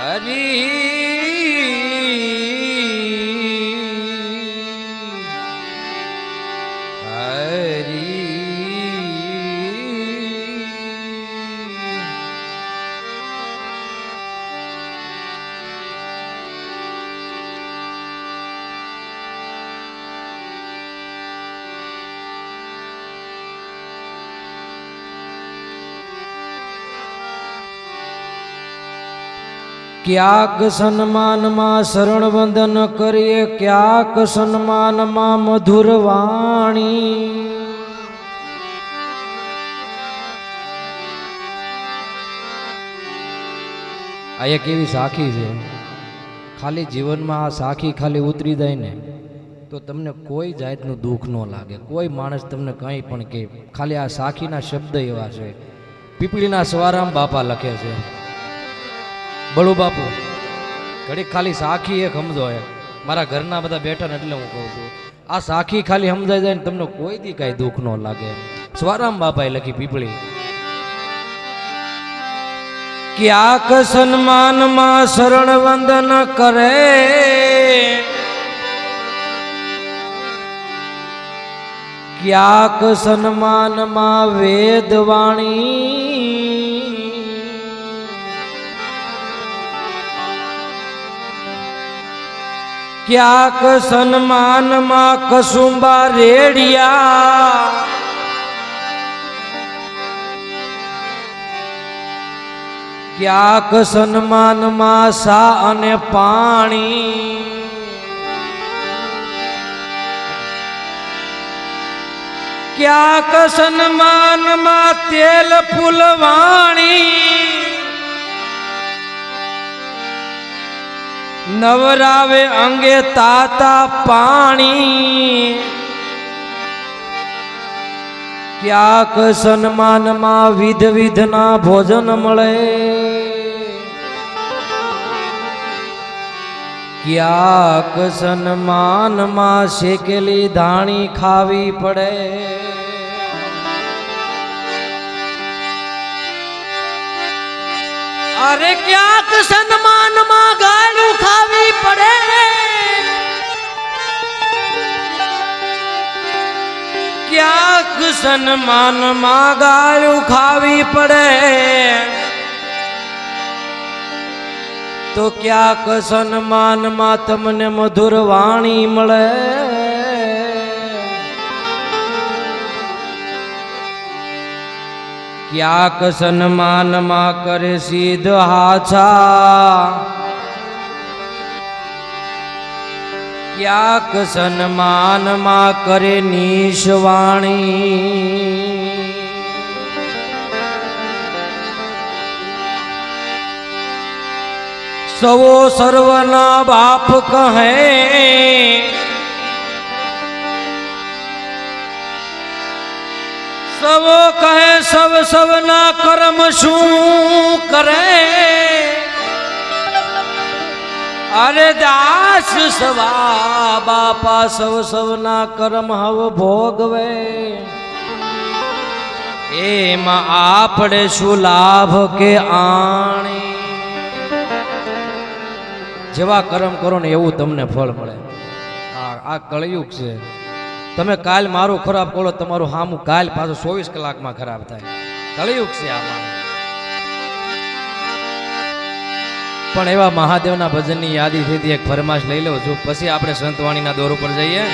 Hari Hari ક્યાંક સન્માનમાં શરણ વંદન કરીએ, ક્યાંક સન્માનમાં મધુર વાણી. આ એક એવી સાખી છે. ખાલી જીવનમાં આ સાખી ખાલી ઉતરી જાય ને, તો તમને કોઈ જાતનું દુઃખ ન લાગે. કોઈ માણસ તમને કંઈ પણ કહે. ખાલી આ સાખીના શબ્દ એવા છે. પીપળીના સ્વારામ બાપા લખે છે. બળુ બાપુ, ઘડીક ખાલી સાખી એક સમજો મારા ઘરના બધા બેઠા એટલે હું કહું છું, આ સાખી ખાલી સમજાઈ જાય ને તમને કોઈ દી કાંઈ દુઃખ ન લાગે સ્વારામ બાપાએ લખી પીપળી. ક્યાંક સન્માનમાં શરણ વંદન કરે? ક્યાંક સન્માનમાં વેદવાણી ક્યાંક સન્માનમાં કસુંબા રેડિયા. ક્યાંક સન્માનમાં સા અને પાણી. ક્યાંક સન્માનમાં તેલ ફૂલવાણી. નવરાવે અંગે તાતા પાણી. ક્યાંક સન્માનમાં વિધ વિધના ભોજન મળે. ક્યાંક સન્માનમાં શેકેલી ધાણી ખાવી પડે. અરે ક્યાંક સન્માનમાં ગાળું ખાવી પડે. ક્યાંક સન્માનમાં ગાળું ખાવી પડે. તો ક્યાંક સન્માનમાં તમને મધુર વાણી મળે. ક્યાંક સન્માનમાં કરે સીધ હાછા. ક્યાંક સન્માનમાં કરે નિશવાણી સવો સર્વના બાપ કહે સવો કહે સવ સવના કર્મ શું? અરે દાસ સવા બાપા સવ સવના કર્મ હવ ભોગવે. એમાં આપણે શું લાભ કે આણી? જેવા કર્મ કરો ને એવું તમને ફળ મળે. આ આ કળયુગ છે. તમે કાલ મારું ખરાબ કરો તમારું હામું કાલ પાછું ચોવીસ કલાકમાં ખરાબ થાય. કળયુગ છે આમાં પણ એવા મહાદેવના ભજનની યાદી થઈ એક ફરમાશ લઈ લઉં છું પછી આપણે સંતવાણીના દોર ઉપર જઈએ.